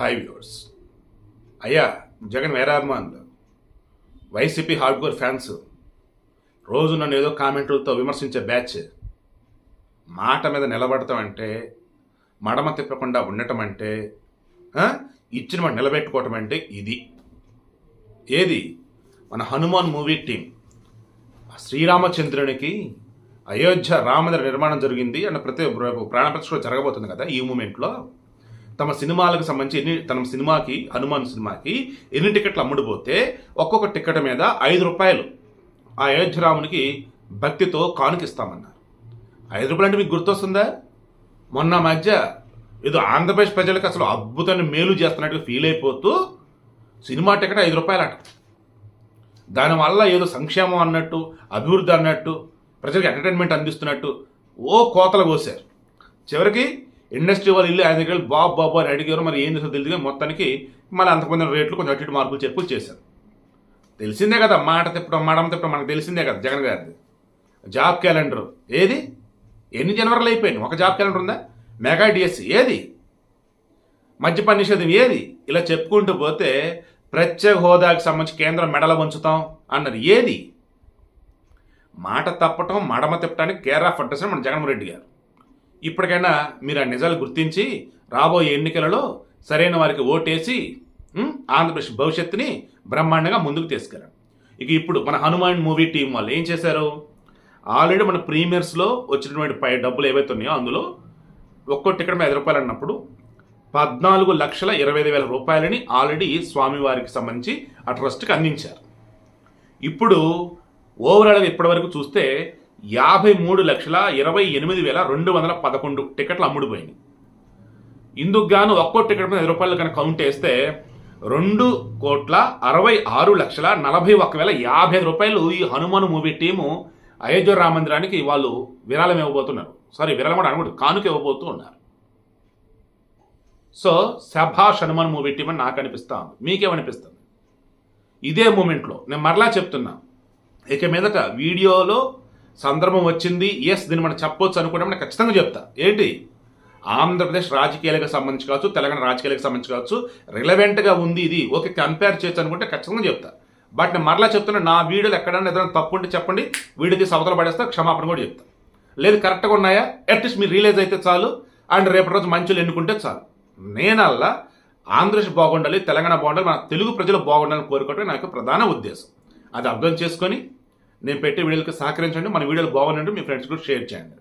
Hi viewers అయ్యా జగన్ వేరాభిమానులు YCP hardcore fans. రోజు నన్ను ఏదో కామెంట్లతో విమర్శించే బ్యాచ్. మాట మీద నిలబడటం అంటే మడమ తిప్పకుండా ఉండటం అంటే ఇచ్చిన మాట నిలబెట్టుకోవటం అంటే ఇది. ఏది? మన హనుమాన్ మూవీ టీం. శ్రీరామచంద్రునికి అయోధ్య రామమందిర నిర్మాణం జరిగింది అన్న ప్రతి ప్రాణ ప్రాణప్రతిష్ఠ జరగబోతుంది కదా ఈ మూమెంట్లో. తమ సినిమాలకు సంబంధించి ఎన్ని తన సినిమాకి హనుమాన్ సినిమాకి ఎన్ని టికెట్లు అమ్ముడుపోతే ఒక్కొక్క టికెట్ మీద ఐదు రూపాయలు ఆ అయోధ్య రామునికి భక్తితో కానుకిస్తామన్నారు. ఐదు రూపాయలు అంటే మీకు గుర్తొస్తుందా? మొన్న మధ్య ఏదో ఆంధ్రప్రదేశ్ ప్రజలకు అసలు అద్భుతమైన మేలు చేస్తున్నట్టుగా ఫీల్ అయిపోతూ సినిమా టికెట్ ఐదు రూపాయలు అట దానివల్ల ఏదో సంక్షేమం అన్నట్టు అభివృద్ధి అన్నట్టు ప్రజలకు ఎంటర్టైన్మెంట్ అందిస్తున్నట్టు ఓ కోతలు కోసారు. చివరికి ఇండస్ట్రీ వాళ్ళు ఇల్లు ఆయన దగ్గర బాబు బాబు అని అడిగారు. మరి ఏం చేసారు తెలియదు మొత్తానికి మళ్ళీ అంతకుముందు రేట్లు కొంచెం అటు ఇటు మార్పులు చెప్పు చేశారు. తెలిసిందే కదా మాట తిప్పడం మడం తిప్పడం మనకు తెలిసిందే కదా జగన్ గారిది. Job calendar. ఏది? ఎన్ని జనవరిలు అయిపోయింది? ఒక జాబ్ క్యాలెండర్ ఉందా? Mega DSC. ఏది? మద్యపాన నిషేధం. ఏది? ఇలా చెప్పుకుంటూ పోతే ప్రత్యేక హోదాకి సంబంధించి కేంద్రం మెడల వంచుతాం అన్నది ఏది? మాట తప్పటం మడమ తిప్పటానికి కేర్ ఆఫ్ అడ్రస్ మన జగన్మోహన్ రెడ్డి గారు. ఇప్పటికైనా మీరు ఆ నిజాలు గుర్తించి రాబోయే ఎన్నికలలో సరైన వారికి ఓటేసి ఆంధ్రప్రదేశ్ భవిష్యత్తుని బ్రహ్మాండంగా ముందుకు తీసుకెళ్ళండి. ఇక ఇప్పుడు మన హనుమాన్ మూవీ టీం వాళ్ళు ఏం చేశారు? ఆల్రెడీ మన ప్రీమియర్స్లో వచ్చినటువంటి పై డబ్బులు ఏవైతే ఉన్నాయో అందులో ఒక్కో టికెట్ మీద ఐదు రూపాయలు అన్నప్పుడు పద్నాలుగు లక్షల ఇరవై ఐదు వేల రూపాయలని ఆల్రెడీ స్వామివారికి సంబంధించి ఆ ట్రస్ట్కి అందించారు. ఇప్పుడు ఓవరాల్గా ఇప్పటివరకు చూస్తే యాభై మూడు లక్షల ఇరవై ఎనిమిది వేల రెండు వందల పదకొండు టికెట్లు అమ్ముడుపోయినాయి. ఇందుకు గాను ఒక్కో టికెట్ మీద ఐదు రూపాయలు కనుక కౌంట్ వేస్తే రెండు కోట్ల అరవై ఆరు లక్షల నలభై ఒక్క వేల యాభై ఐదు రూపాయలు ఈ హనుమాన్ మూవీ టీము అయోధ్య రామ మందిరానికి వాళ్ళు విరాళం ఇవ్వబోతున్నారు. సారీ విరాళం కూడా అనకూడదు కానుక ఇవ్వబోతూ ఉన్నారు. సో సభాష్ హనుమాన్ మూవీ టీం అని నాకు అనిపిస్తా ఉంది. మీకేమనిపిస్తుంది? ఇదే మూమెంట్లో నేను మరలా చెప్తున్నా. ఇక మీదట వీడియోలో సందర్భం వచ్చింది ఎస్ దీన్ని మనం చెప్పొచ్చు అనుకుంటే మనం ఖచ్చితంగా చెప్తా. ఏంటి? ఆంధ్రప్రదేశ్ రాజకీయాలకు సంబంధించి కావచ్చు తెలంగాణ రాజకీయాలకు సంబంధించి కావచ్చు రిలవెంట్గా ఉంది ఇది. ఓకే కంపేర్ చేయొచ్చు అనుకుంటే ఖచ్చితంగా చెప్తా. బట్ నేను మరలా చెప్తున్నా నా వీడియోలు ఎక్కడైనా ఏదైనా తప్పు ఉంటే చెప్పండి వీడియో తీసి అవతల పడేస్తా క్షమాపణ కూడా చెప్తా. లేదు కరెక్ట్గా ఉన్నాయా? అట్లీస్ట్ మీరు రియలైజ్ అయితే చాలు అండ్ రేపటి రోజు మంచులు ఎన్నుకుంటే చాలు. నేనల్లా ఆంధ్రప్రదేశ్ బాగుండాలి తెలంగాణ బాగుండాలి మన తెలుగు ప్రజలు బాగుండాలని కోరుకోవటం నా యొక్క ప్రధాన ఉద్దేశం. అది అర్థం చేసుకొని నేను పెట్టే వీడియోలకు సహకరించండి మన వీడియోలు బాగుండండి మీ ఫ్రెండ్స్ కూడా షేర్ చేయండి.